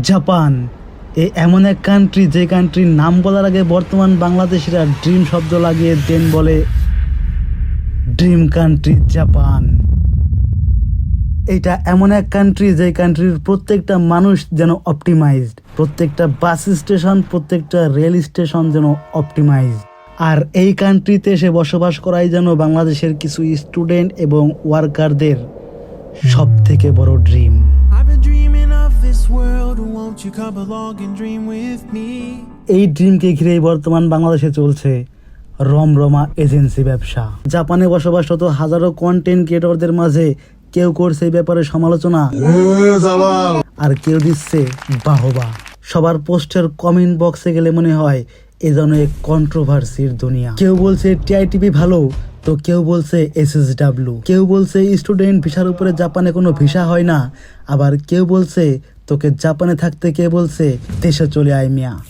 Japan. এ এমন এক country যে কান্ট্রির নাম বলার আগে বর্তমান বাংলাদেশিরা ড্রিম শব্দ লাগিয়ে দেন বলে ড্রিম কান্ট্রি জাপান এটা এমন এক কান্ট্রি যে কান্ট্রির প্রত্যেকটা মানুষ যেন অপটিমাইজড প্রত্যেকটা বাস স্টেশন প্রত্যেকটা রেল স্টেশন যেন অপটিমাইজড আর এই কান্ট্রিতে এসে বসবাস করাই যেন বাংলাদেশের কিছু স্টুডেন্ট এবং ওয়ার্কারদের সব থেকে বড় dream this world. Won't you come along and dream with me? এই ড্রিমকে ঘিরেই বর্তমান বাংলাদেশে চলছে রমরমা এজেন্সি ব্যবসা জাপানে বসবাসরত হাজারো কন্টেন্ট ক্রিয়েটরদের মাঝে কেউ করছে এই ব্যাপারে সমালোচনা আর কেউ দিচ্ছে বাহবা সবার পোস্টের কমেন্ট বক্সে গেলে মনে হয় এ যেন এক কন্ট্রোভার্সির দুনিয়া কেউ বলছে টিআইটিপি ভালো তো কেউ বলছে এসএসডাব্লিউ কেউ বলছে স্টুডেন্ট ভিসার উপরে জাপানে কোনো ভিসা হয় না আবার কেউ বলছে তোকে জাপানে থাকতে কে বলছে দেশে চলে আয় মিয়া।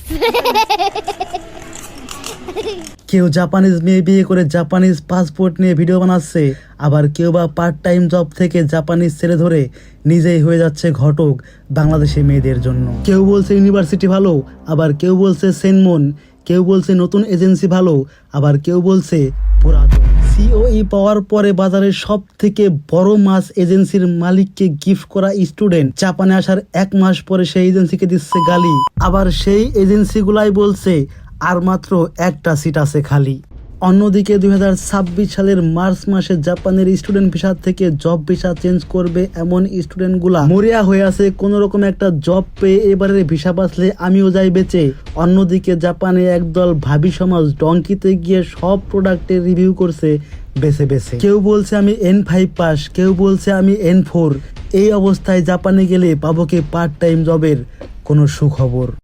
কেউ জাপানিজ মেয়ে বিয়ে করে জাপানিজ পাসপোর্ট নিয়ে ভিডিও বানাচ্ছে আবার কেউ বা পার্ট টাইম জব থেকে জাপানিজ ছেড়ে ধরে নিজেই হয়ে যাচ্ছে ঘটক বাংলাদেশি মেয়েদের জন্য। কেউ বলছে ইউনিভার্সিটি ভালো আবার কেউ বলছে সেনমন কেউ বলছে নতুন এজেন্সি ভালো, আবার কেউ বলছে পুরাতন। সিওই পাওয়ার পরে বাজারের সব থেকে বড় মাস এজেন্সির মালিককে গিফট করা স্টুডেন্ট। জাপানে আসার এক মাস পরে সেই এজেন্সিকে দিচ্ছে গালি। আবার সেই এজেন্সিগুলাই বলছে, আর মাত্র একটা সিট আছে খালি। অন্যদিকে দু হাজার ছাব্বিশ সালের মার্চ মাসে জাপানের স্টুডেন্ট ভিসা থেকে জব ভিসা চেঞ্জ করবে এমন স্টুডেন্টগুলা। মরিয়া হয়ে আছে কোন রকম একটা জব পেয়ে এবারের ভিসা বাঁচলে আমিও যাই বেঁচে। অন্যদিকে জাপানে একদল ভাবি সমাজ ডঙ্কিতে গিয়ে সব প্রোডাক্টের রিভিউ করছে বেছে বেছে। কেউ বলছে আমি এন ফাইভ পাস, কেউ বলছে আমি এন ফোর এই অবস্থায় জাপানে গেলে পাবো কি পার্ট টাইম জবের কোনো সুখবর।